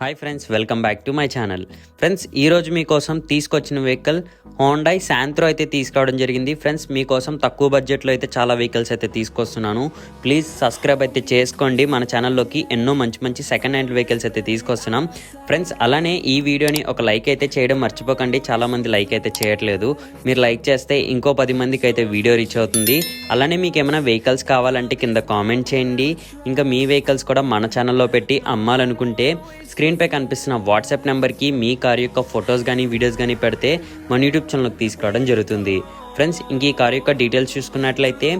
Hi friends welcome back to my channel friends ఈరోజు మీకోసం తీసుకొచ్చిన వెహికల్ హోండాయ్ శాంత్రో అయితే తీసుకురావడం జరిగింది. ఫ్రెండ్స్ మీకోసం తక్కువ బడ్జెట్లో అయితే చాలా వెహికల్స్ అయితే తీసుకొస్తున్నాను. ప్లీజ్ సబ్స్క్రైబ్ అయితే చేసుకోండి. మన ఛానల్లోకి ఎన్నో మంచి మంచి సెకండ్ హ్యాండ్ వెహికల్స్ అయితే తీసుకొస్తున్నాం. ఫ్రెండ్స్ అలానే ఈ వీడియోని ఒక లైక్ అయితే చేయడం మర్చిపోకండి. చాలామంది లైక్ అయితే చేయట్లేదు. మీరు లైక్ చేస్తే ఇంకో పది మందికి అయితే వీడియో రీచ్ అవుతుంది. అలానే మీకు ఏమైనా వెహికల్స్ కావాలంటే కింద కామెంట్ చేయండి. ఇంకా మీ వెహికల్స్ కూడా మన ఛానల్లో పెట్టి అమ్మాలనుకుంటే స్క్రీన్ స్క్రీన్పై కనిపిస్తున్న వాట్సాప్ నెంబర్కి మీ కార్ యొక్క ఫొటోస్ కానీ వీడియోస్ కానీ పెడితే మన యూట్యూబ్ ఛానల్కి తీసుకురావడం జరుగుతుంది. ఫ్రెండ్స్ ఇంక ఈ కార్ యొక్క డీటెయిల్స్ చూసుకున్నట్లయితే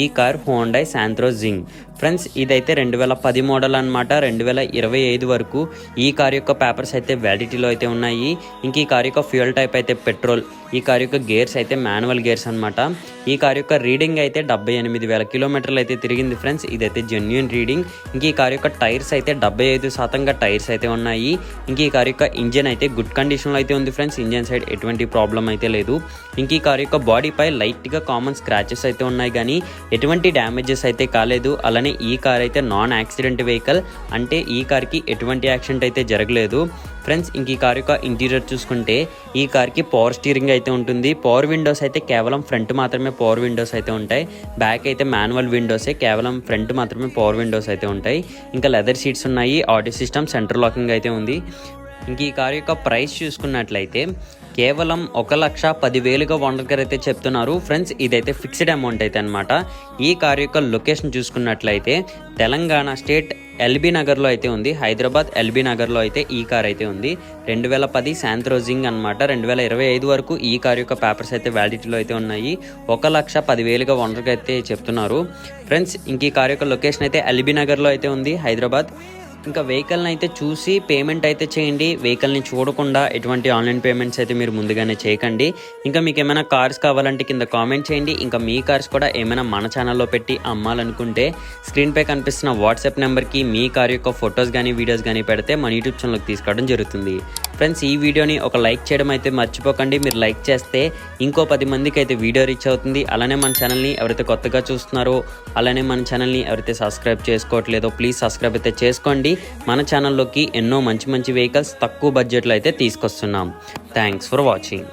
ఈ కార్ హోండై శాంత్రో జింగ్ ఫ్రెండ్స్ ఇదైతే రెండు వేల పది మోడల్ అనమాట రెండు వేల ఇరవై ఐదు వరకు ఈ కార్ యొక్క పేపర్స్ అయితే వ్యాలిడిటీలో అయితే ఉన్నాయి. ఇంక ఈ కార్ యొక్క ఫ్యూయల్ టైప్ అయితే పెట్రోల్ ఈ కార్ యొక్క గేర్స్ అయితే మాన్యువల్ గేర్స్ అనమాట ఈ కార్ యొక్క రీడింగ్ అయితే డెబ్బై ఎనిమిది వేల కిలోమీటర్లు అయితే తిరిగింది ఫ్రెండ్స్. ఇదైతే జెన్యున్ రీడింగ్ ఇంక ఈ కార్ యొక్క టైర్స్ అయితే డెబ్బై ఐదు శాతంగా టైర్స్ అయితే ఉన్నాయి. ఇంక ఈ కార్ యొక్క ఇంజన్ అయితే గుడ్ కండిషన్లో అయితే ఉంది ఫ్రెండ్స్. ఇంజన్ సైడ్ ఎటువంటి ప్రాబ్లం అయితే లేదు. ఇంక ఈ కార్ యొక్క బాడీ బాడీపై లైట్గా కామన్ స్క్రాచెస్ అయితే ఉన్నాయి కానీ ఎటువంటి డ్యామేజెస్ అయితే కాలేదు. అలానే ఈ కార్ అయితే నాన్ యాక్సిడెంట్ వెహికల్. అంటే ఈ కార్కి ఎటువంటి యాక్సిడెంట్ అయితే జరగలేదు. ఫ్రెండ్స్ ఇంక ఈ కార్ యొక్క ఇంటీరియర్ చూసుకుంటే ఈ కార్కి పవర్ స్టీరింగ్ అయితే ఉంటుంది. పవర్ విండోస్ అయితే కేవలం ఫ్రంట్ మాత్రమే పవర్ విండోస్ అయితే ఉంటాయి. బ్యాక్ అయితే మాన్యువల్ విండోసే కేవలం ఫ్రంట్ మాత్రమే పవర్ విండోస్ అయితే ఉంటాయి. ఇంకా లెదర్ సీట్స్ ఉన్నాయి ఆడియో సిస్టమ్ సెంటర్ లాకింగ్ అయితే ఉంది. ఇంక ఈ కార్ యొక్క ప్రైస్ చూసుకున్నట్లయితే కేవలం ఒక లక్ష పదివేలుగా ఓనర్ అయితే చెప్తున్నారు. ఫ్రెండ్స్ ఇదైతే ఫిక్స్డ్ అమౌంట్ అయితే అనమాట ఈ కార్ యొక్క లొకేషన్ చూసుకున్నట్లయితే తెలంగాణ స్టేట్ ఎల్బీ నగర్లో అయితే ఉంది. హైదరాబాద్ ఎల్బీ నగర్లో అయితే ఈ కార్ అయితే ఉంది. రెండు వేల పది శాంత్రోజింగ్ అనమాట రెండు వేల ఇరవై ఐదు వరకు ఈ కార్ యొక్క పేపర్స్ అయితే వ్యాలిడిటీలో అయితే ఉన్నాయి. ఒక లక్ష పదివేలుగా ఓనర్కి అయితే చెప్తున్నారు. ఫ్రెండ్స్ ఇంక ఈ కార్ యొక్క లొకేషన్ అయితే ఎల్బీ నగర్లో అయితే ఉంది. హైదరాబాద్ ఇంకా వెహికల్ని అయితే చూసి పేమెంట్ అయితే చేయండి. వెహికల్ని చూడకుండా ఎటువంటి ఆన్లైన్ పేమెంట్స్ అయితే మీరు ముందుగానే చేయకండి. ఇంకా మీకు ఏమైనా కార్స్ కావాలంటే కింద కామెంట్ చేయండి. ఇంకా మీ కార్స్ కూడా ఏమైనా మన ఛానల్లో పెట్టి అమ్మాలనుకుంటే స్క్రీన్పై కనిపిస్తున్న వాట్సాప్ నెంబర్కి మీ కార్ యొక్క ఫొటోస్ కానీ వీడియోస్ కానీ పెడితే మన యూట్యూబ్ ఛానల్కి తీసుకోవడం జరుగుతుంది. ఫ్రెండ్స్ ఈ వీడియోని ఒక లైక్ చేయడం అయితే మర్చిపోకండి. మీరు లైక్ చేస్తే ఇంకో పది మందికి అయితే వీడియో రీచ్ అవుతుంది. అలానే మన ఛానల్ని ఎవరైతే కొత్తగా చూస్తున్నారో అలానే మన ఛానల్ని ఎవరైతే సబ్స్క్రైబ్ చేసుకోవట్లేదో ప్లీజ్ సబ్స్క్రైబ్ అయితే చేసుకోండి. మన ఛానల్లోకి ఎన్నో మంచి మంచి వెహికల్స్ తక్కువ బడ్జెట్లో అయితే తీసుకొస్తున్నాం. Thanks for watching